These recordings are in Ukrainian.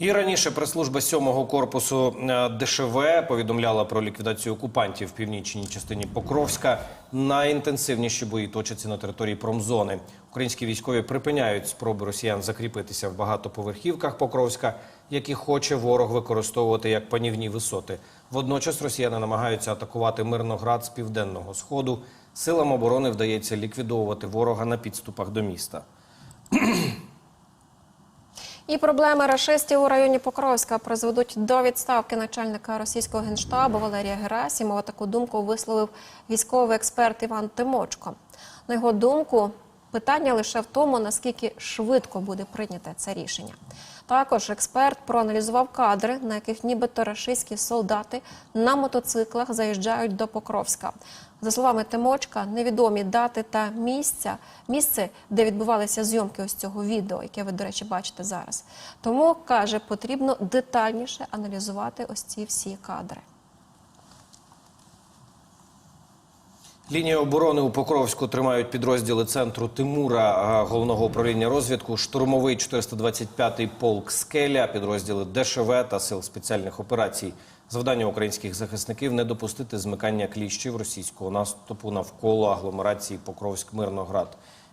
І раніше прес-служба 7-го корпусу е, ДШВ повідомляла про ліквідацію окупантів в північній частині Покровська. Найінтенсивніші бої точаться на території промзони. Українські військові припиняють спроби росіян закріпитися в багатоповерхівках Покровська, які хоче ворог використовувати як панівні висоти. Водночас росіяни намагаються атакувати Мирноград з південного сходу. Силам оборони вдається ліквідовувати ворога на підступах до міста. І проблеми рашистів у районі Покровська призведуть до відставки начальника російського генштабу Валерія Герасімова. Таку думку висловив військовий експерт Іван Тимочко. На його думку, питання лише в тому, наскільки швидко буде прийняте це рішення. Також експерт проаналізував кадри, на яких нібито рашистські солдати на мотоциклах заїжджають до Покровська. За словами Тимочка, невідомі дати та місця, місце, де відбувалися зйомки ось цього відео, яке ви, до речі, бачите зараз. Тому каже, потрібно детальніше аналізувати ось ці всі кадри. Лінію оборони у Покровську тримають підрозділи центру Тимура головного управління розвідку, штурмовий 425-й полк Скеля, підрозділи ДШВ та сил спеціальних операцій. Завдання українських захисників не допустити змикання кліщів російського наступу навколо агломерації Покровськ-Мирноград.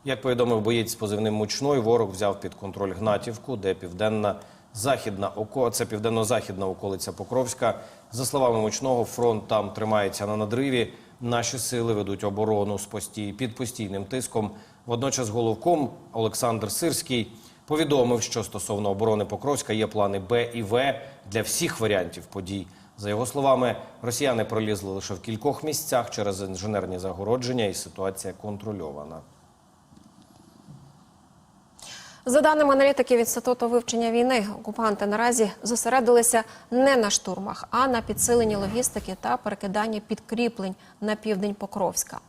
Як повідомив боєць з позивним Мучной, ворог взяв під контроль Гнатівку, де південна західна око, це південно-західна околиця Покровська. За словами Мучного, фронт там тримається на надриві. Наші сили ведуть оборону з постій під постійним тиском. Водночас головком Олександр Сирський повідомив, що стосовно оборони Покровська є плани Б і В для всіх варіантів подій. За його словами, росіяни пролізли лише в кількох місцях через інженерні загородження, і ситуація контрольована. За даними аналітиків Інституту вивчення війни, окупанти наразі зосередилися не на штурмах, а на підсиленні логістики та перекиданні підкріплень на південь Покровська.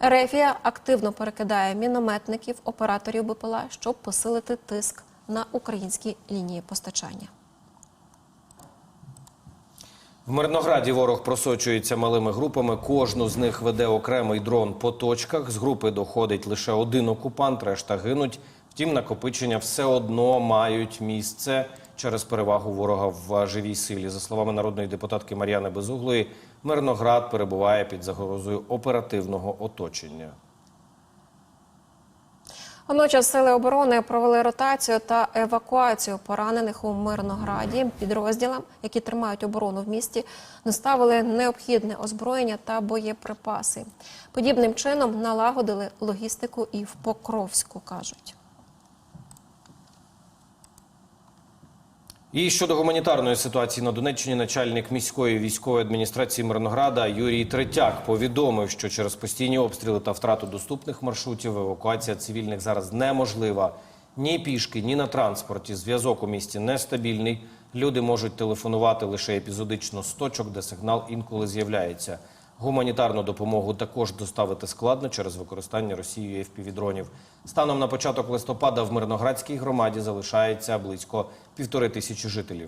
Ерефія активно перекидає мінометників, операторів БПЛА, щоб посилити тиск на українські лінії постачання. В Мирнограді ворог просочується малими групами. Кожну з них веде окремий дрон по точках. З групи доходить лише один окупант, решта гинуть. Втім, накопичення все одно мають місце через перевагу ворога в живій силі. За словами народної депутатки Мар'яни Безуглої, Мирноград перебуває під загрозою оперативного оточення. Водночас сили оборони провели ротацію та евакуацію поранених у Мирнограді. Підрозділам, які тримають оборону в місті, доставили необхідне озброєння та боєприпаси. Подібним чином налагодили логістику і в Покровську, кажуть. І щодо гуманітарної ситуації на Донеччині, начальник міської військової адміністрації Мирнограда Юрій Третяк повідомив, що через постійні обстріли та втрату доступних маршрутів евакуація цивільних зараз неможлива. Ні пішки, ні на транспорті. Зв'язок у місті нестабільний. Люди можуть телефонувати лише епізодично з точок, де сигнал інколи з'являється. Гуманітарну допомогу також доставити складно через використання Росією FPV-дронів. Станом на початок листопада в Мирноградській громаді залишається близько півтори тисячі жителів.